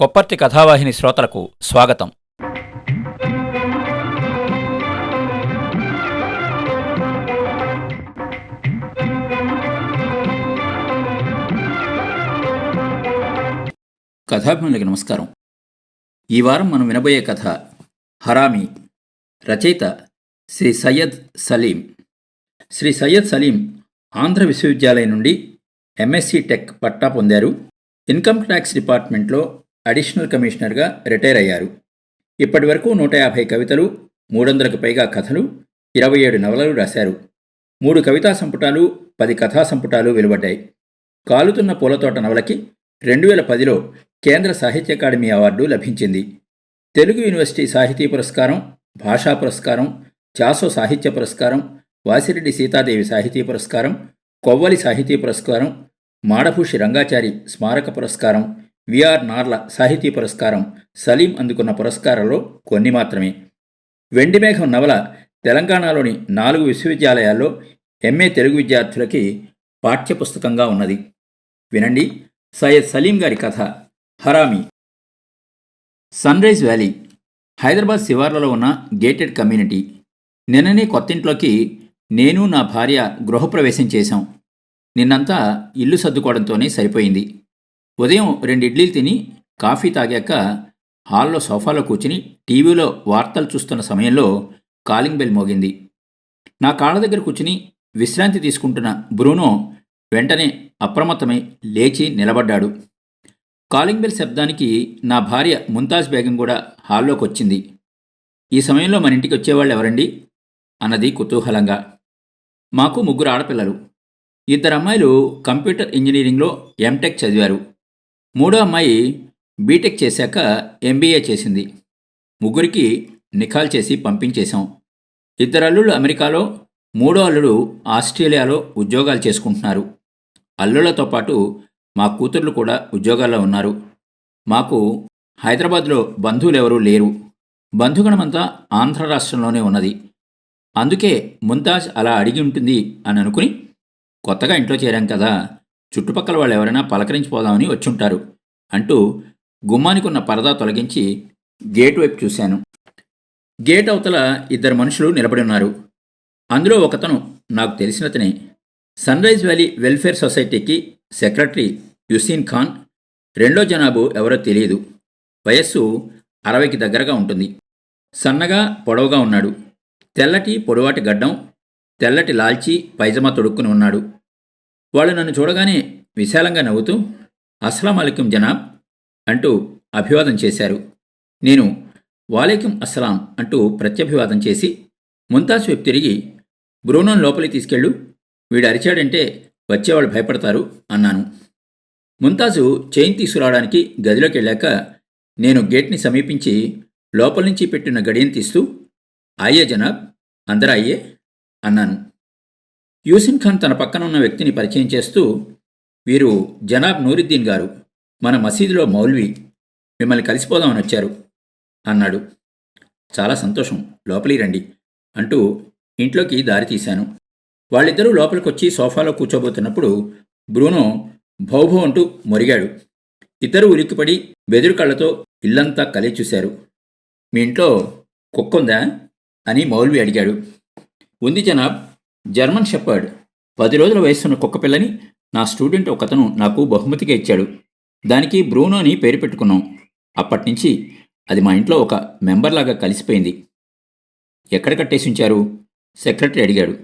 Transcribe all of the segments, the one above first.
కొప్పర్తి కథావాహిని శ్రోతలకు స్వాగతం. కథాభిమానులకి నమస్కారం. ఈ వారం మనం వినబోయే కథ హరామి రచయిత శ్రీ సయ్యద్ సలీం. శ్రీ సయ్యద్ సలీం ఆంధ్ర విశ్వవిద్యాలయం నుండి ఎంఎస్సి టెక్ పట్టా పొందారు. ఇన్కమ్ ట్యాక్స్ డిపార్ట్మెంట్లో అడిషనల్ కమిషనర్గా రిటైర్ అయ్యారు. ఇప్పటి వరకు నూట యాభై కవితలు మూడు వందలకు పైగా కథలు ఇరవై ఏడు నవలలు రాశారు. మూడు కవితా సంపుటాలు పది కథా సంపుటాలు వెలువడ్డాయి. కాలుతున్న పూలతోట నవలకి రెండు వేల పదిలో కేంద్ర సాహిత్య అకాడమీ అవార్డు లభించింది. తెలుగు యూనివర్సిటీ సాహితీ పురస్కారం భాషా పురస్కారం చాసో సాహిత్య పురస్కారం వాసిరెడ్డి సీతాదేవి సాహితీ పురస్కారం కొవ్వలి సాహితీ పురస్కారం మాడభూషి రంగాచారి స్మారక పురస్కారం విఆర్ నార్ల సాహితీ పురస్కారం సలీం అందుకున్న పురస్కారాల్లో కొన్ని మాత్రమే. వెండిమేఘం నవల తెలంగాణలోని నాలుగు విశ్వవిద్యాలయాల్లో ఎంఏ తెలుగు విద్యార్థులకి పాఠ్యపుస్తకంగా ఉన్నది. వినండి. సయ్యద్ సలీం గారి కథ హరామి. సన్రైజ్ వ్యాలీ హైదరాబాద్ శివార్లలో ఉన్న గేటెడ్ కమ్యూనిటీ. నిన్ననే కొత్తింట్లోకి నేను నా భార్య గృహప్రవేశం చేశాం. నిన్నంతా ఇల్లు సర్దుకోవడంతోనే సరిపోయింది. ఉదయం రెండు ఇడ్లీలు తిని కాఫీ తాగాక హాల్లో సోఫాలో కూర్చుని టీవీలో వార్తలు చూస్తున్న సమయంలో కాలింగ్ బెల్ మోగింది. నా కాళ్ళ దగ్గర కూర్చుని విశ్రాంతి తీసుకుంటున్న బ్రూనో వెంటనే అప్రమత్తమై లేచి నిలబడ్డాడు. కాలింగ్ బెల్ శబ్దానికి నా భార్య ముంతాజ్ బేగం కూడా హాల్లోకి వచ్చింది. ఈ సమయంలో మన ఇంటికి వచ్చేవాళ్ళు ఎవరండి? అన్నది కుతూహలంగా. మాకు ముగ్గురు ఆడపిల్లలు. ఇద్దరు అమ్మాయిలు కంప్యూటర్ ఇంజనీరింగ్లో ఎంటెక్ చదివారు. మూడో అమ్మాయి బీటెక్ చేశాక ఎంబీఏ చేసింది. ముగ్గురికి నిఖాల్ చేసి పంపించేశాం. ఇద్దరు అల్లుళ్ళు అమెరికాలో మూడో అల్లుడు ఆస్ట్రేలియాలో ఉద్యోగాలు చేసుకుంటున్నారు. అల్లుళ్ళతో పాటు మా కూతుర్లు కూడా ఉద్యోగాల్లో ఉన్నారు. మాకు హైదరాబాద్లో బంధువులు ఎవరూ లేరు. బంధుగణమంతా ఆంధ్ర రాష్ట్రంలోనే ఉన్నది. అందుకే ముంతాజ్ అలా అడిగి ఉంటుంది అని అనుకుని కొత్తగా ఇంట్లో చేరాం కదా చుట్టుపక్కల వాళ్ళు ఎవరైనా పలకరించిపోదామని వచ్చుంటారు అంటూ గుమ్మానికున్న పరదా తొలగించి గేట్ వైపు చూశాను. గేట్ అవతల ఇద్దరు మనుషులు నిలబడి ఉన్నారు. అందులో ఒకతను నాకు తెలిసినతనే. సన్రైజ్ వ్యాలీ వెల్ఫేర్ సొసైటీకి సెక్రటరీ యుసీన్ ఖాన్ రెండో జనాభు ఎవరో తెలియదు. వయస్సు అరవైకి దగ్గరగా ఉంటుంది. సన్నగా పొడవుగా ఉన్నాడు. తెల్లటి పొడవాటి గడ్డం తెల్లటి లాల్చి పైజమా తొడుక్కుని ఉన్నాడు. వాళ్ళు నన్ను చూడగానే విశాలంగా నవ్వుతూ అస్సలం అలైకుం జనాబ్ అంటూ అభివాదం చేశారు. నేను వాలేకుం అస్సలాం అంటూ ప్రత్యభివాదం చేసి ముంతాజ్ వైపు తిరిగి బ్రూనోన్ లోపలికి తీసుకెళ్ళు వీడు అరిచాడంటే వచ్చేవాళ్ళు భయపడతారు అన్నాను. ముంతాజు చైన్ తీసుకురావడానికి గదిలోకి వెళ్ళాక నేను గేట్ని సమీపించి లోపల నుంచి పెట్టిన గడియను తీస్తూ అయ్యే జనాబ్ అందరూ అయ్యే అన్నాను. యూసిన్ ఖాన్ తన పక్కన ఉన్న వ్యక్తిని పరిచయం చేస్తూ వీరు జనాబ్ నూరుద్దీన్ గారు మన మసీదులో మౌల్వి మిమ్మల్ని కలిసిపోదామని వచ్చారు అన్నాడు. చాలా సంతోషం లోపలి రండి అంటూ ఇంట్లోకి దారి తీశాను. వాళ్ళిద్దరూ లోపలికొచ్చి సోఫాలో కూర్చోబోతున్నప్పుడు బ్రూనో భౌభో అంటూ మొరిగాడు. ఇద్దరు ఉలిక్కిపడి బెదురు కళ్ళతో ఇల్లంతా కలిసి చూశారు. మీ ఇంట్లో కుక్కుందా అని మౌల్వి అడిగాడు. ఉంది జనాబ్ జర్మన్ షెపర్డ్ పది రోజుల వయస్సున్న కుక్కపిల్లని నా స్టూడెంట్ ఒకతను నాకు బహుమతిగా ఇచ్చాడు. దానికి బ్రూనో అని పేరు పెట్టుకున్నాం. అప్పటినుంచి అది మా ఇంట్లో ఒక మెంబర్లాగా కలిసిపోయింది. ఎక్కడ కట్టేసి ఉంచారు? సెక్రటరీ అడిగాడు.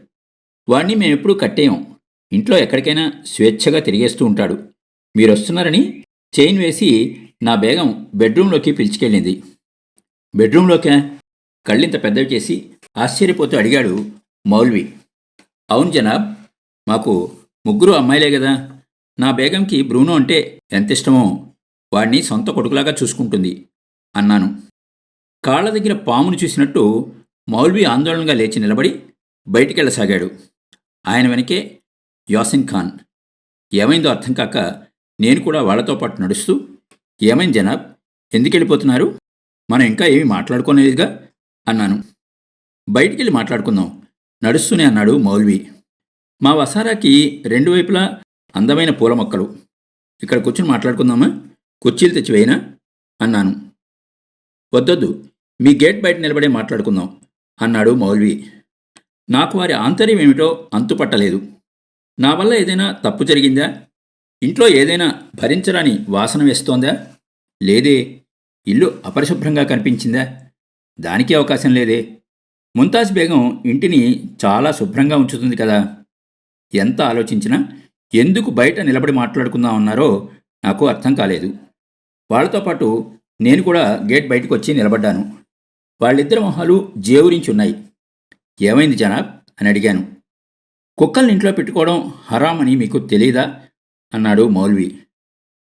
వాణ్ణి మేమెప్పుడూ కట్టేయం. ఇంట్లో ఎక్కడికైనా స్వేచ్ఛగా తిరిగేస్తూ ఉంటాడు. మీరు వస్తున్నారని చైన్ వేసి నా బేగం బెడ్రూమ్లోకి పిలిచికెళ్ళింది. బెడ్రూంలోకే కళ్ళింత పెద్దవి చేసి ఆశ్చర్యపోతూ అడిగాడు మౌల్వి. అవును జనాబ్ మాకు ముగ్గురు అమ్మాయిలే కదా నా బేగంకి బ్రూనో అంటే ఎంత ఇష్టమో వాడిని సొంత కొడుకులాగా చూసుకుంటుంది అన్నాను. కాళ్ళ దగ్గర పామును చూసినట్టు మౌల్వి ఆందోళనగా లేచి నిలబడి బయటికెళ్ళసాగాడు. ఆయన వెనకే యాసిన్ ఖాన్. ఏమైందో అర్థం కాక నేను కూడా వాళ్ళతో పాటు నడుస్తూ ఏమైంది జనాబ్ ఎందుకు వెళ్ళిపోతున్నారు మనం ఇంకా ఏమీ మాట్లాడుకోలేదుగా అన్నాను. బయటికెళ్ళి మాట్లాడుకుందాం. నడుస్తూనే అన్నాడు మౌల్వి. మా వసారాకి రెండు వైపులా అందమైన పూల మొక్కలు. ఇక్కడ కూర్చుని మాట్లాడుకుందామా? కుర్చీలు తెచ్చివేయనా? అన్నాను. వద్దొద్దు మీ గేట్ బయట నిలబడే మాట్లాడుకుందాం అన్నాడు మౌల్వి. నాకు వారి ఆంతర్యం ఏమిటో అంతుపట్టలేదు. నా వల్ల ఏదైనా తప్పు జరిగిందా? ఇంట్లో ఏదైనా భరించరాని వాసన వేస్తోందా? లేదే ఇల్లు అపరిశుభ్రంగా కనిపించిందా? దానికి అవకాశం లేదే ముంతాజ్ బేగం ఇంటిని చాలా శుభ్రంగా ఉంచుతుంది కదా. ఎంత ఆలోచించినా ఎందుకు బయట నిలబడి మాట్లాడుకుందాం అన్నారో నాకు అర్థం కాలేదు. వాళ్ళతో పాటు నేను కూడా గేట్ బయటకు వచ్చి నిలబడ్డాను. వాళ్ళిద్దరి మొహాలు జేవురించి ఉన్నాయి ఏమైంది జనాబ్? అని అడిగాను. కుక్కల్ని ఇంట్లో పెట్టుకోవడం హరాం అని మీకు తెలీదా? అన్నాడు మౌల్వి.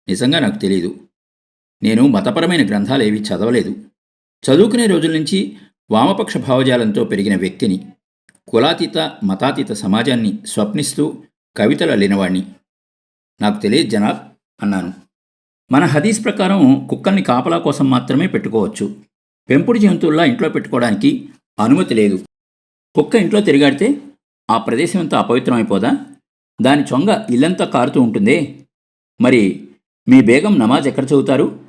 నిజంగా నాకు తెలీదు. నేను మతపరమైన గ్రంథాలు ఏవి చదవలేదు. చదువుకునే రోజుల నుంచి వామపక్ష భావజాలంతో పెరిగిన వ్యక్తిని కులాతీత మతాతీత సమాజాన్ని స్వప్నిస్తూ కవితలు అల్లినవాణ్ణి నాకు తెలియదు జనాబ్ అన్నాను. మన హదీస్ ప్రకారం కుక్కల్ని కాపలా కోసం మాత్రమే పెట్టుకోవచ్చు. పెంపుడు జంతువుల్లా ఇంట్లో పెట్టుకోవడానికి అనుమతి లేదు. కుక్క ఇంట్లో తిరిగాడితే ఆ ప్రదేశం అంతా అపవిత్రమైపోదా? దాని చొంగ ఇల్లంతా కారుతూ ఉంటుందే? మరి మీ బేగం నమాజ్ ఎక్కడ చదువుతారు?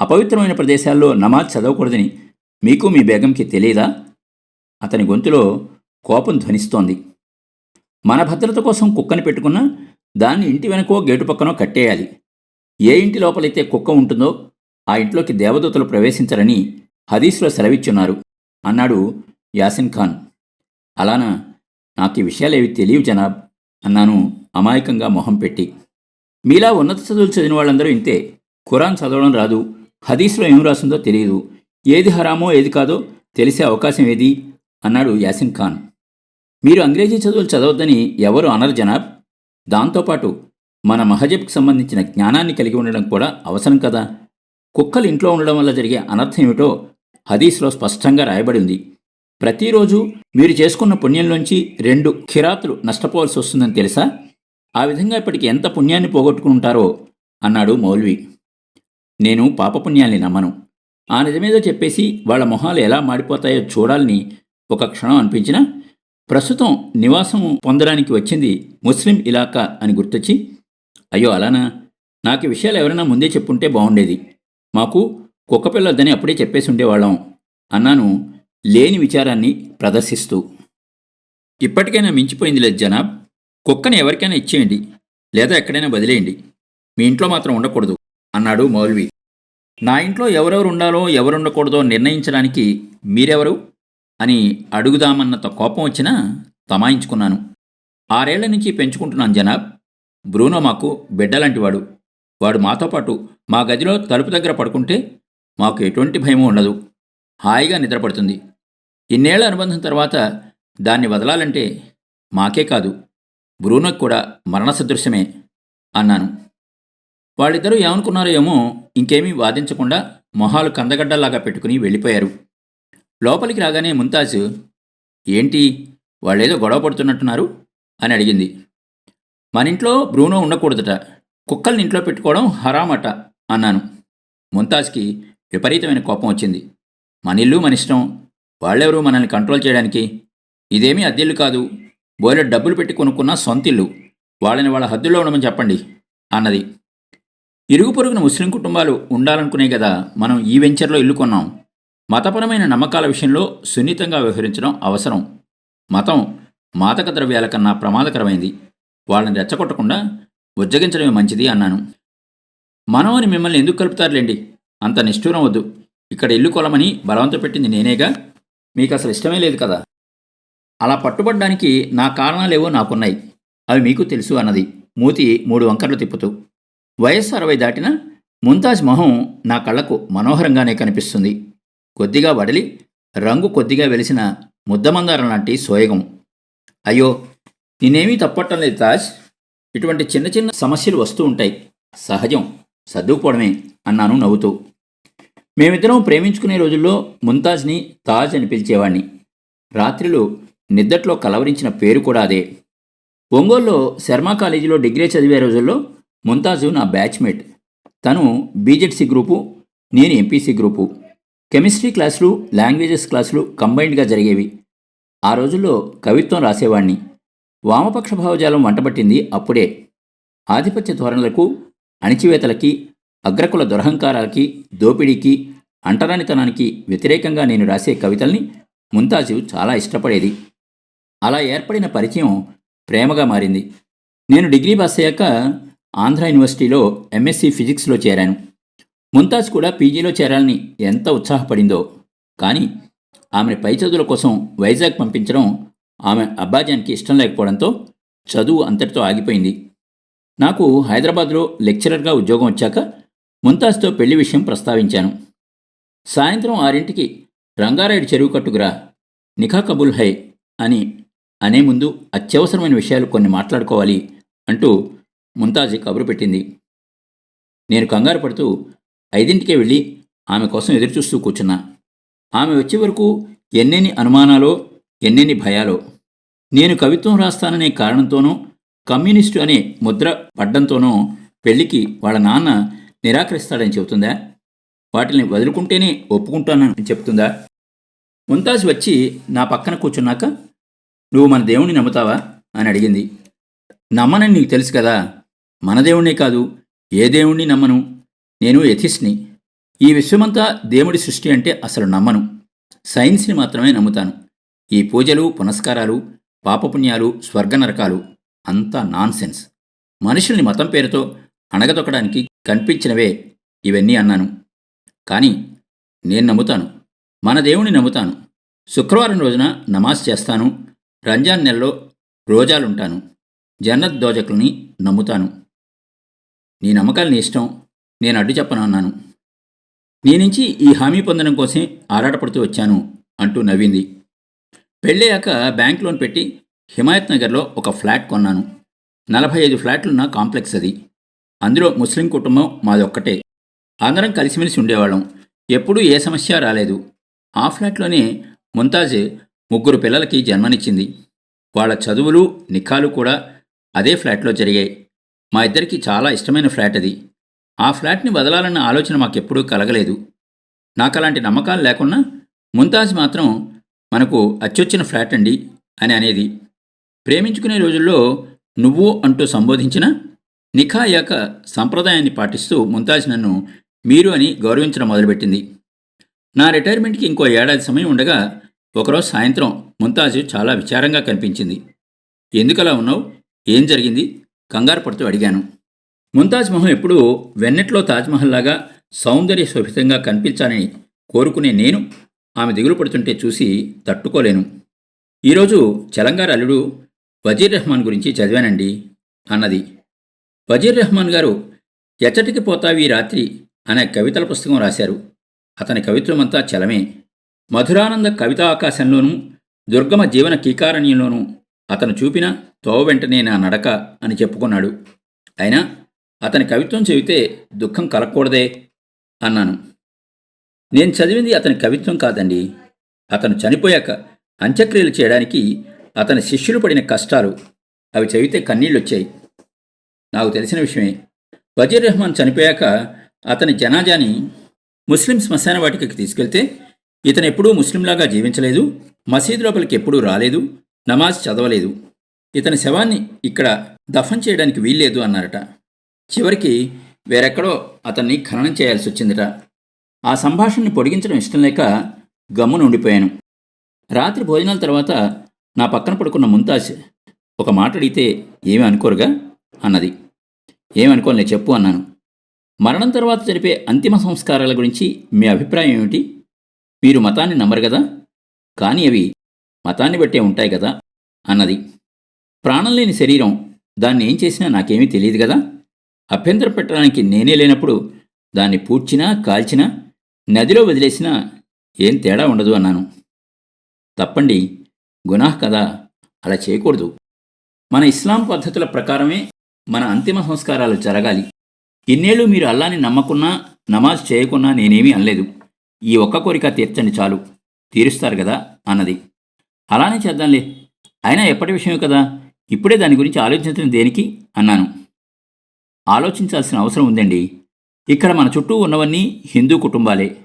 అపవిత్రమైన ప్రదేశాల్లో నమాజ్ చదవకూడదని మీకు మీ బేగంకి తెలియదా? అతని గొంతులో కోపం ధ్వనిస్తోంది. మన భద్రత కోసం కుక్కని పెట్టుకున్నా దాన్ని ఇంటి వెనకో గేటు పక్కనో కట్టేయాలి. ఏ ఇంటి లోపలైతే కుక్క ఉంటుందో ఆ ఇంట్లోకి దేవదూతలు ప్రవేశించరని హదీస్లో సెలవిచ్చున్నారు. అన్నాడు యాసిన్ ఖాన్. అలానా? నాకు ఈ విషయాలేవి తెలియవు జనాబ్ అన్నాను అమాయకంగా మొహం పెట్టి. మీలా ఉన్నత చదువులు చదివిన వాళ్ళందరూ ఇంతే. ఖురాన్ చదవడం రాదు. హదీస్లో ఏం రాసిందో తెలియదు. ఏది హరామో ఏది కాదో తెలిసే అవకాశం ఏది? అన్నాడు యాసిన్ ఖాన్. మీరు అంగ్రేజీ చదువులు చదవద్దని ఎవరు అనరు జనాబ్. దాంతోపాటు మన మహజబ్కి సంబంధించిన జ్ఞానాన్ని కలిగి ఉండడం కూడా అవసరం కదా? కుక్కలు ఇంట్లో ఉండడం వల్ల జరిగే అనర్థం ఏమిటో హదీస్లో స్పష్టంగా రాయబడి ఉంది. ప్రతిరోజు మీరు చేసుకున్న పుణ్యంలోంచి రెండు ఖిరాతులు నష్టపోవాల్సి వస్తుందని తెలుసా? ఆ విధంగా ఇప్పటికి ఎంత పుణ్యాన్ని పోగొట్టుకుంటారో అన్నాడు మౌల్వి. నేను పాపపుణ్యాల్ని నమ్మను. ఆ నిజమేదో చెప్పేసి వాళ్ళ మొహాలు ఎలా మాడిపోతాయో చూడాలని ఒక క్షణం అనిపించినా ప్రస్తుతం నివాసం పొందడానికి వచ్చింది ముస్లిం ఇలాకా అని గుర్తొచ్చి అయ్యో అలానా? నాకు విషయాలు ఎవరైనా ముందే చెప్పుంటే బాగుండేది. మాకు కుక్కపిల్లొద్దని అప్పుడే చెప్పేసి ఉండేవాళ్ళం. అన్నాను లేని విచారాన్ని ప్రదర్శిస్తూ. ఇప్పటికైనా మించిపోయింది లేదు జనాబ్. కుక్కని ఎవరికైనా ఇచ్చేయండి లేదా ఎక్కడైనా వదిలేయండి. మీ ఇంట్లో మాత్రం ఉండకూడదు అన్నాడు మౌల్వి. నా ఇంట్లో ఎవరెవరు ఉండాలో ఎవరు ఉండకూడదో నిర్ణయించడానికి మీరెవరు? అని అడుగుదామన్నంత కోపం వచ్చినా తమాయించుకున్నాను. ఆరేళ్ళ నుంచి పెంచుకుంటున్నాను జనాబ్. బ్రూనో మాకు బిడ్డలాంటివాడు. వాడు మాతో పాటు మా గదిలో తలుపు దగ్గర పడుకుంటే మాకు ఎటువంటి భయమూ ఉండదు. హాయిగా నిద్రపడుతుంది. ఇన్నేళ్ళ అనుబంధం తర్వాత దాన్ని వదలాలంటే మాకే కాదు. బ్రూనోకి కూడా మరణ సదృశ్యమే అన్నాను. వాళ్ళిద్దరూ ఏమనుకున్నారో ఏమో ఇంకేమీ వాదించకుండా మొహాలు కందగడ్డలాగా పెట్టుకుని వెళ్ళిపోయారు. లోపలికి రాగానే ముంతాజ్ ఏంటి వాళ్ళేదో గొడవ పడుతున్నట్టున్నారు? అని అడిగింది. మన ఇంట్లో బ్రూనో ఉండకూడదట. కుక్కల్ని ఇంట్లో పెట్టుకోవడం హరామట అన్నాను. ముంతాజ్కి విపరీతమైన కోపం వచ్చింది. మన ఇల్లు మన ఇష్టం. వాళ్ళెవరూ మనల్ని కంట్రోల్ చేయడానికి? ఇదేమీ అద్దెల్లు కాదు. బోలె డబ్బులు పెట్టి కొనుక్కున్న సొంతిల్లు. వాళ్ళని వాళ్ళ హద్దుల్లో ఉండమని చెప్పండి అన్నది. ఇరుగు పొరుగున ముస్లిం కుటుంబాలు ఉండాలనుకునే కదా మనం ఈ వెంచర్లో ఇల్లు కొన్నాం. మతపరమైన నమ్మకాల విషయంలో సున్నితంగా వ్యవహరించడం అవసరం. మతం మాదక ద్రవ్యాల కన్నా ప్రమాదకరమైంది. వాళ్ళని రెచ్చగొట్టకుండా ఉజ్జగించడమే మంచిది అన్నాను. మనం అని మిమ్మల్ని ఎందుకు కలుపుతారులేండి? అంత నిష్ఠూరం వద్దు. ఇక్కడ ఇల్లు కొలమని బలవంతం పెట్టింది నేనేగా? మీకు అసలు ఇష్టమే లేదు కదా? అలా పట్టుబడ్డానికి నా కారణాలేవో నాకున్నాయి. అవి మీకు తెలుసు అన్నది. మూతి మూడు వంకర్లు తిప్పుతూ. వయస్సు అరవై దాటిన ముంతాజ్ మొహం నా కళ్ళకు మనోహరంగానే కనిపిస్తుంది. కొద్దిగా వడలి రంగు కొద్దిగా వెలిసిన ముద్దమందారం లాంటి సోయగం. అయ్యో నేనేమీ తప్పట్టం లేదు తాజ్. ఇటువంటి చిన్న చిన్న సమస్యలు వస్తూ ఉంటాయి. సహజం సర్దుకుపోవడమే అన్నాను నవ్వుతూ. మేమిద్దరం ప్రేమించుకునే రోజుల్లో ముంతాజ్ని తాజ్ అని పిలిచేవాణ్ణి. రాత్రిలో నిద్దట్లో కలవరించిన పేరు కూడా అదే. ఒంగోలులో శర్మ కాలేజీలో డిగ్రీ చదివే రోజుల్లో ముంతాజు నా బ్యాచ్మేట్. తను బీజెడ్సీ గ్రూపు నేను ఎంపీసీ గ్రూపు. కెమిస్ట్రీ క్లాసులు లాంగ్వేజెస్ క్లాసులు కంబైన్డ్గా జరిగేవి. ఆ రోజుల్లో కవిత్వం రాసేవాణ్ణి. వామపక్ష భావజాలం వంటబట్టింది అప్పుడే. ఆధిపత్య ధోరణులకు అణిచివేతలకి అగ్రకుల దురహంకారాలకి దోపిడీకి అంటరానితనానికి వ్యతిరేకంగా నేను రాసే కవితల్ని ముంతాజు చాలా ఇష్టపడేది. అలా ఏర్పడిన పరిచయం ప్రేమగా మారింది. నేను డిగ్రీ పాస్ అయ్యాక ఆంధ్ర యూనివర్సిటీలో ఎంఎస్సి ఫిజిక్స్లో చేరాను. ముంతాజ్ కూడా పీజీలో చేరాలని ఎంత ఉత్సాహపడిందో. కానీ ఆమెను పై చదువుల కోసం వైజాగ్ పంపించడం ఆమె అబ్బాజానికి ఇష్టం లేకపోవడంతో చదువు అంతటితో ఆగిపోయింది. నాకు హైదరాబాద్లో లెక్చరర్గా ఉద్యోగం వచ్చాక ముంతాజ్తో పెళ్ళి విషయం ప్రస్తావించాను. సాయంత్రం ఆరింటికి రంగారాయుడు చెరువు కట్టుకురా నిఖా కబుల్ హై అని అనే ముందు అత్యవసరమైన విషయాలు కొన్ని మాట్లాడుకోవాలి అంటూ ముంతాజ్ కబురు పెట్టింది. నేను కంగారు పడుతూ ఐదింటికే వెళ్ళి ఆమె కోసం ఎదురుచూస్తూ కూర్చున్నా. ఆమె వచ్చే వరకు ఎన్నెన్ని అనుమానాలో ఎన్నెన్ని భయాలో. నేను కవిత్వం రాస్తాననే కారణంతోనో కమ్యూనిస్టు అనే ముద్ర పడ్డంతోనో పెళ్ళికి వాళ్ళ నాన్న నిరాకరిస్తాడని చెబుతుందా? వాటిని వదులుకుంటేనే ఒప్పుకుంటానని చెప్తుందా ముంతాజ్ వచ్చి నా పక్కన కూర్చున్నాక నువ్వు మన దేవుణ్ణి నమ్ముతావా? అని అడిగింది. నమ్మనని నీకు తెలుసు కదా మన దేవుణ్ణే కాదు ఏ దేవుణ్ణి నమ్మను? నేను ఎథిస్ని ఈ విశ్వమంతా దేవుడి సృష్టి అంటే అసలు నమ్మను. సైన్స్ని మాత్రమే నమ్ముతాను. ఈ పూజలు పునస్కారాలు పాపపుణ్యాలు స్వర్గ నరకాలు అంతా నాన్సెన్స్. మనుషుల్ని మతం పేరుతో అణగదొక్కడానికి కనిపించినవే ఇవన్నీ అన్నాను. కానీ నేను నమ్ముతాను. మన దేవుణ్ణి నమ్ముతాను. శుక్రవారం రోజున నమాజ్ చేస్తాను. రంజాన్ నెలలో రోజాలుంటాను. జన్నత్ దోజకుల్ని నమ్ముతాను. నీ నమ్మకాలు నీ ఇష్టం నేను అడ్డు చెప్పను అన్నాను. నీ నుంచి ఈ హామీ పొందడం కోసం ఆరాటపడుతూ వచ్చాను అంటూ నవ్వింది. పెళ్ళయ్యాక బ్యాంక్ లోన్ పెట్టి హిమాయత్ నగర్లో ఒక ఫ్లాట్ కొన్నాను. నలభై ఐదు ఫ్లాట్లున్న కాంప్లెక్స్ అది. అందులో ముస్లిం కుటుంబం మాదొక్కటే అందరం కలిసిమెలిసి ఉండేవాళ్ళం. ఎప్పుడూ ఏ సమస్య రాలేదు. ఆ ఫ్లాట్లోనే ముంతాజ్ ముగ్గురు పిల్లలకి జన్మనిచ్చింది. వాళ్ళ చదువులు నిఖాలు కూడా అదే ఫ్లాట్లో జరిగాయి. మా ఇద్దరికి చాలా ఇష్టమైన ఫ్లాట్ అది. ఆ ఫ్లాట్ని వదలాలన్న ఆలోచన మాకెప్పుడూ కలగలేదు. నాకు అలాంటి నమ్మకాలు లేకున్నా ముంతాజ్ మాత్రం మనకు అచ్చొచ్చిన ఫ్లాట్ అండి అని అనేది. ప్రేమించుకునే రోజుల్లో నువ్వు అంటూ సంబోధించిన నిఖా అయ్యాక సంప్రదాయాన్ని పాటిస్తూ ముంతాజ్ నన్ను మీరు అని గౌరవించడం మొదలుపెట్టింది. నా రిటైర్మెంట్కి ఇంకో ఏడాది సమయం ఉండగా ఒకరోజు సాయంత్రం ముంతాజ్ చాలా విచారంగా కనిపించింది. ఎందుకలా ఉన్నావు? ఏం జరిగింది? కంగారు పడుతూ అడిగాను. ముంతాజ్ మహల్ ఎప్పుడూ వెన్నెట్లో తాజ్మహల్ లాగా సౌందర్య శోభితంగా కనిపించాలని కోరుకునే నేను ఆమె దిగులు పడుతుంటే చూసి తట్టుకోలేను. ఈరోజు చలంగారు అల్లుడు వజీర్ రెహమాన్ గురించి చదివానండి అన్నది. వజీర్ రెహమాన్ గారు ఎచ్చటికి పోతావి రాత్రి అనే కవితల పుస్తకం రాశారు. అతని కవిత్వమంతా చలమే. మధురానంద కవితా ఆకాశంలోనూ దుర్గమ జీవన కీకారణ్యంలోనూ అతను చూపిన తోవ వెంటనే నా నడక అని చెప్పుకున్నాడు. అయినా అతని కవిత్వం చెబితే దుఃఖం కలగకూడదే అన్నాను. నేను చదివింది అతని కవిత్వం కాదండి. అతను చనిపోయాక అంత్యక్రియలు చేయడానికి అతని శిష్యులు పడిన కష్టాలు అవి చదివితే కన్నీళ్ళొచ్చాయి. నాకు తెలిసిన విషయమే. వజీర్ రెహమాన్ చనిపోయాక అతని జనాజాని ముస్లిం శ్మశాన వాటికకి తీసుకెళ్తే ఇతను ఎప్పుడూ ముస్లింలాగా జీవించలేదు. మసీదు లోపలికి ఎప్పుడూ రాలేదు. నమాజ్ చదవలేదు. ఇతని శవాన్ని ఇక్కడ దఫన్ చేయడానికి వీల్లేదు అన్నారట. చివరికి వేరెక్కడో అతన్ని ఖననం చేయాల్సి వచ్చిందట. ఆ సంభాషణని పొడిగించడం ఇష్టం లేక గమ్మున ఉండిపోయాను. రాత్రి భోజనాల తర్వాత నా పక్కన పడుకున్న ముంతాజ్ ఒక మాట అడిగితే ఏమి అనుకోరుగా? అన్నది. ఏమనుకోలే చెప్పు అన్నాను. మరణం తర్వాత జరిపే అంతిమ సంస్కారాల గురించి మీ అభిప్రాయం ఏమిటి? మీరు మతాన్ని నమ్మరు కదా? కానీ అవి మతాన్ని బట్టే ఉంటాయి కదా అన్నది. ప్రాణం లేని శరీరం దాన్ని ఏం చేసినా నాకేమీ తెలియదు కదా? అభ్యంతరం పెట్టడానికి నేనే లేనప్పుడు దాన్ని పూడ్చినా కాల్చినా నదిలో వదిలేసినా ఏం తేడా ఉండదు అన్నాను. తప్పండి గునాహ్ కదా అలా చేయకూడదు. మన ఇస్లాం పద్ధతుల ప్రకారమే మన అంతిమ సంస్కారాలు జరగాలి. ఇన్నేళ్ళు మీరు అల్లాని నమ్మకున్నా నమాజ్ చేయకున్నా నేనేమీ అనలేదు. ఈ ఒక్క కోరిక తీర్చండి చాలు. తీరుస్తారు కదా అన్నది. అలానే చేద్దాంలే. అయినా ఎప్పటి విషయమే కదా? ఇప్పుడే దాని గురించి ఆలోచించడం దేనికి? అన్నాను. ఆలోచించాల్సిన అవసరం ఉందండి. ఇక్కడ మన చుట్టూ ఉన్నవన్నీ హిందూ కుటుంబాలే.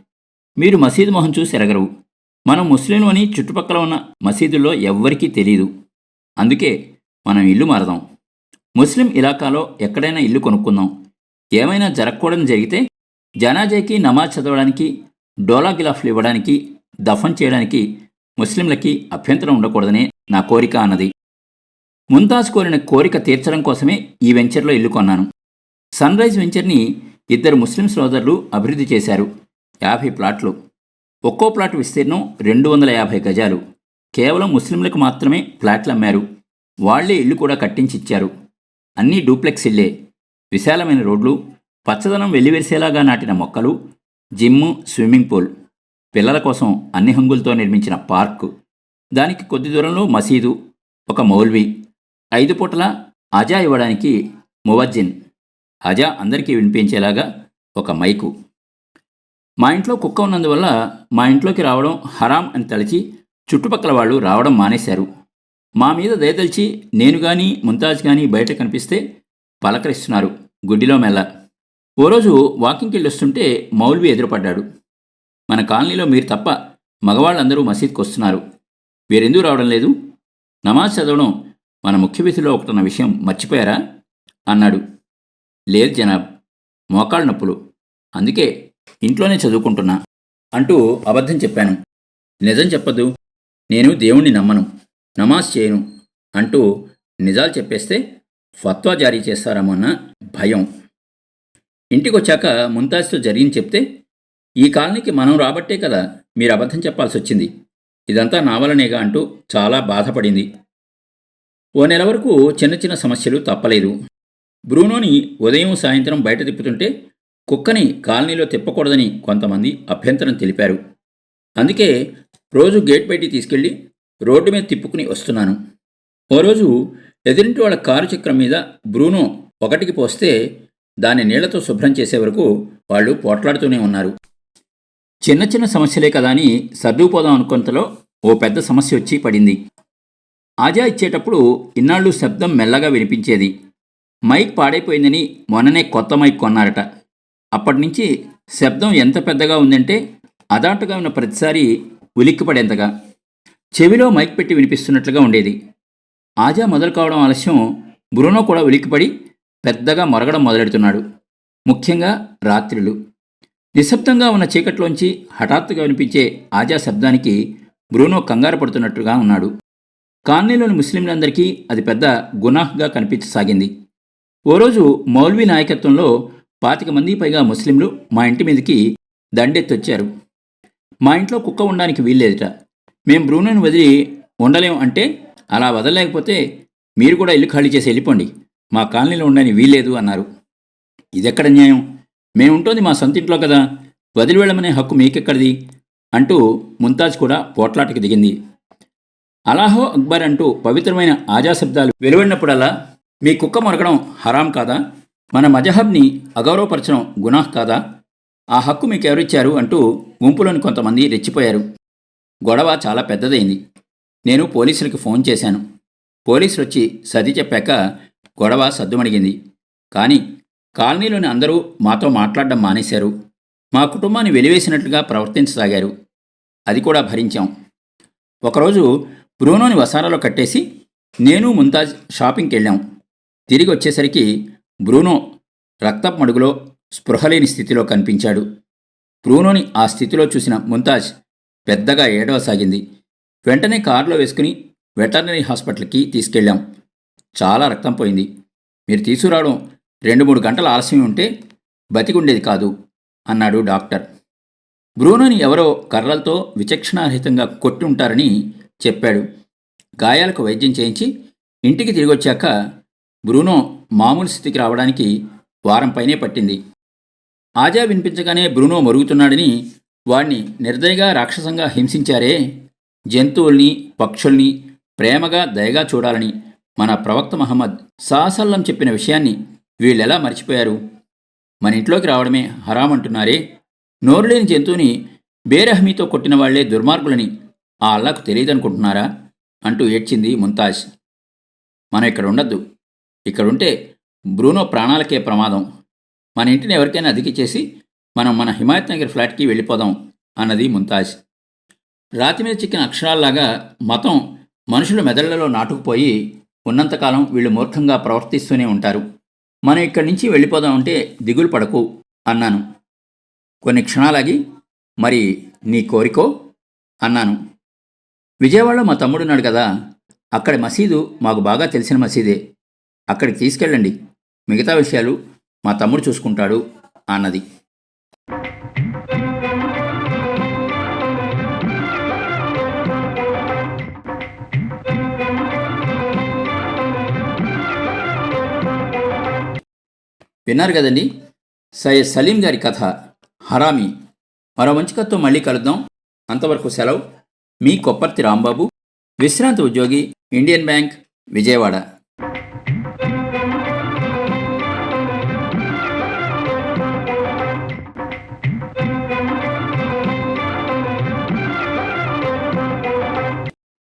మీరు మసీదు మొహం చూసి ఎరగరు. మనం ముస్లింలు అని చుట్టుపక్కల ఉన్న మసీదుల్లో ఎవ్వరికీ తెలియదు అందుకే మనం ఇల్లు మారదాం. ముస్లిం ఇలాకాలో ఎక్కడైనా ఇల్లు కొనుక్కుందాం. ఏమైనా జరగకూడని జరిగితే జనాజాకి నమాజ్ చదవడానికి డోలా గిలాఫ్లు ఇవ్వడానికి దఫన్ చేయడానికి ముస్లింలకి అభ్యంతరం ఉండకూడదనే నా కోరిక అన్నది. ముంతాజ్ కోరిన కోరిక తీర్చడం కోసమే ఈ వెంచర్లో ఇల్లు కొన్నాను. సన్ రైజ్ వెంచర్ని ఇద్దరు ముస్లిం సోదరులు అభివృద్ధి చేశారు. యాభై ప్లాట్లు. ఒక్కో ప్లాట్ విస్తీర్ణం రెండు వందల యాభై గజాలు. కేవలం ముస్లింలకు మాత్రమే ప్లాట్లు అమ్మారు. వాళ్ళే ఇల్లు కూడా కట్టించి ఇచ్చారు. అన్నీ డూప్లెక్స్ ఇల్లే. విశాలమైన రోడ్లు పచ్చదనం వెల్లివెరిసేలాగా నాటిన మొక్కలు జిమ్ స్విమ్మింగ్ పూల్. పిల్లల కోసం అన్ని హంగులతో నిర్మించిన పార్కు. దానికి కొద్ది దూరంలో మసీదు ఒక మౌల్వి ఐదు పూటల అజా ఇవ్వడానికి మువజ్జిన్ అజా అందరికీ వినిపించేలాగా ఒక మైకు. మా ఇంట్లో కుక్క ఉన్నందువల్ల మా ఇంట్లోకి రావడం హరాం అని తలచి చుట్టుపక్కల వాళ్ళు రావడం మానేశారు. మా మీద దయతలిచి నేను కానీ ముంతాజ్ కానీ బయట కనిపిస్తే పలకరిస్తున్నారు గుడ్డిలో మెల్ల. ఓ రోజు వాకింగ్కి వెళ్ళొస్తుంటే మౌల్వి ఎదురుపడ్డాడు. మన కాలనీలో మీరు తప్ప మగవాళ్ళందరూ మసీద్కి వస్తున్నారు. వీరెందుకు రావడం లేదు? నమాజ్ చదవడం మన ముఖ్య విధిలో ఒకటన్న విషయం మర్చిపోయారా? అన్నాడు. లేదు జనాబ్ మోకాళ్ళ నొప్పులు. అందుకే ఇంట్లోనే చదువుకుంటున్నా అంటూ అబద్ధం చెప్పాను. నిజం చెప్పదు నేను దేవుణ్ణి నమ్మను. నమాజ్ చేయను అంటూ నిజాలు చెప్పేస్తే ఫత్వా జారీ చేస్తారేమోన్న భయం. ఇంటికొచ్చాక ముంతాజ్తో జరిగింది చెప్తే ఈ కాలనీకి మనం రాబట్టే కదా మీరు అబద్ధం చెప్పాల్సి వచ్చింది. ఇదంతా నా వలనేగా అంటూ చాలా బాధపడింది. ఓ నెల వరకు చిన్న చిన్న సమస్యలు తప్పలేదు. బ్రూనోని ఉదయం సాయంత్రం బయట తిప్పుతుంటే కుక్కని కాలనీలో తిప్పకూడదని కొంతమంది అభ్యంతరం తెలిపారు. అందుకే రోజు గేట్ బయటికి తీసుకెళ్ళి రోడ్డు మీద తిప్పుకుని వస్తున్నాను. ఓ రోజు ఎదురింటి వాళ్ళ కారు చక్రం మీద బ్రూనో ఒకటికి పోస్తే దాన్ని నీళ్ళతో శుభ్రం చేసే వరకు వాళ్ళు పోట్లాడుతూనే ఉన్నారు. చిన్న చిన్న సమస్యలే కదా అని సర్దుకుపోదాం అనుకున్నంతలో ఓ పెద్ద సమస్య వచ్చి పడింది. ఆజా ఇచ్చేటప్పుడు ఇన్నాళ్ళు శబ్దం మెల్లగా వినిపించేది. మైక్ పాడైపోయిందని మొన్ననే కొత్త మైక్ కొన్నారట. అప్పటి నుంచి శబ్దం ఎంత పెద్దగా ఉందంటే అదాటుగా ఉన్న ప్రతిసారి ఉలిక్కిపడేంతగా. చెవిలో మైక్ పెట్టి వినిపిస్తున్నట్లుగా ఉండేది. ఆజా మొదలు కావడం ఆలస్యం. బ్రూనో కూడా ఉలిక్కిపడి పెద్దగా మొరగడం మొదలెడుతున్నాడు. ముఖ్యంగా రాత్రులు. నిశ్శబ్దంగా ఉన్న చీకట్లోంచి హఠాత్తుగా వినిపించే ఆజా శబ్దానికి బ్రూనో కంగారు పడుతున్నట్టుగా ఉన్నాడు. కాలనీలోని ముస్లింలందరికీ అది పెద్ద గునాహ్గా కనిపించసాగింది. ఓ రోజు మౌల్వీ నాయకత్వంలో పాతిక మంది పైగా ముస్లింలు మా ఇంటి మీదకి దండెత్తొచ్చారు. మా ఇంట్లో కుక్క ఉండడానికి వీల్లేదుట. మేం బ్రూనోని వదిలి ఉండలేం అంటే అలా వదలలేకపోతే మీరు కూడా ఇల్లు ఖాళీ చేసి వెళ్ళిపోండి. మా కాలనీలో ఉండని వీల్లేదు అన్నారు. ఇదెక్కడ న్యాయం? మేముంటోంది మా సొంతింట్లో కదా. వదిలి వెళ్ళమనే హక్కు మీకెక్కడిది? అంటూ ముంతాజ్ కూడా పోట్లాటకి దిగింది. అలాహో అక్బర్ అంటూ పవిత్రమైన ఆజా శబ్దాలు వెలువడినప్పుడల్లా మీ కుక్క మొరగడం హరాం కాదా? మన మజహబ్ని అగౌరవపరచడం గునాహ్ కాదా? ఆ హక్కు మీకు ఎవరిచ్చారు అంటూ గుంపులోని కొంతమంది రెచ్చిపోయారు. గొడవ చాలా పెద్దదైంది. నేను పోలీసులకి ఫోన్ చేశాను. పోలీసులు వచ్చి సర్ది చెప్పాక గొడవ సద్దుమణిగింది. కానీ కాలనీలోని అందరూ మాతో మాట్లాడడం మానేశారు. మా కుటుంబాన్ని వెలివేసినట్లుగా ప్రవర్తించసాగారు. అది కూడా భరించాం. ఒకరోజు బ్రూనోని వసారాలో కట్టేసి నేను ముంతాజ్ షాపింగ్కి వెళ్ళాం తిరిగి వచ్చేసరికి బ్రూనో రక్తపు మడుగులో స్పృహలేని స్థితిలో కనిపించాడు. బ్రూనోని ఆ స్థితిలో చూసిన ముంతాజ్ పెద్దగా ఏడవసాగింది. వెంటనే కారులో వేసుకుని వెటర్నరీ హాస్పిటల్కి తీసుకెళ్ళాం. చాలా రక్తం పోయింది. మీరు తీసుకురావడం రెండు మూడు గంటల ఆలస్యం ఉంటే బతికుండేది కాదు అన్నాడు డాక్టర్. బ్రూనోని ఎవరో కర్రలతో విచక్షణారహితంగా కొట్టి ఉంటారని చెప్పాడు. గాయాలకు వైద్యం చేయించి ఇంటికి తిరిగొచ్చాక బ్రూనో మామూలు స్థితికి రావడానికి వారం పైనే పట్టింది. ఆజా వినిపించగానే బ్రూనో మరుగుతున్నాడని వాణ్ణి నిర్దయగా రాక్షసంగా హింసించారే జంతువుల్ని పక్షుల్ని ప్రేమగా దయగా చూడాలని మన ప్రవక్త మహమ్మద్ సాసల్లం చెప్పిన విషయాన్ని వీళ్ళెలా మర్చిపోయారు? మన ఇంట్లోకి రావడమే హరామంటున్నారే నోరులేని జంతువుని బేరహమీతో కొట్టిన వాళ్ళే దుర్మార్గులని. ఆ అల్లాకు తెలియదనుకుంటున్నారా? అంటూ ఏడ్చింది ముంతాజ్. మనం ఇక్కడ ఉండద్దు. ఇక్కడుంటే బ్రూనో ప్రాణాలకే ప్రమాదం. మన ఇంటిని ఎవరికైనా అదికిచ్చేసి మనం మన హిమాయత్ నగర్ ఫ్లాట్కి వెళ్ళిపోదాం అన్నది ముంతాజ్. రాతి మీద చిక్కిన అక్షరాల్లాగా మతం మనుషుల మెదళ్ళలో నాటుకుపోయి ఉన్నంతకాలం వీళ్ళు మూర్ఖంగా ప్రవర్తిస్తూనే ఉంటారు. మనం ఇక్కడి నుంచి వెళ్ళిపోదాం అంటే దిగులు పడకు అన్నాను. కొన్ని క్షణాలాగి మరి నీ కోరికో అన్నాను. విజయవాడలో మా తమ్ముడున్నాడు కదా అక్కడి మసీదు మాకు బాగా తెలిసిన మసీదే. అక్కడికి తీసుకెళ్ళండి మిగతా విషయాలు మా తమ్ముడు చూసుకుంటాడు అన్నది. విన్నారు కదండి? సయ్యద్ సలీం గారి కథ హరామీ. మరో మంచి కథతో మళ్ళీ కలుద్దాం. అంతవరకు సెలవు. మీ కొప్పర్తి రాంబాబు విశ్రాంతి ఉద్యోగి ఇండియన్ బ్యాంక్ విజయవాడ.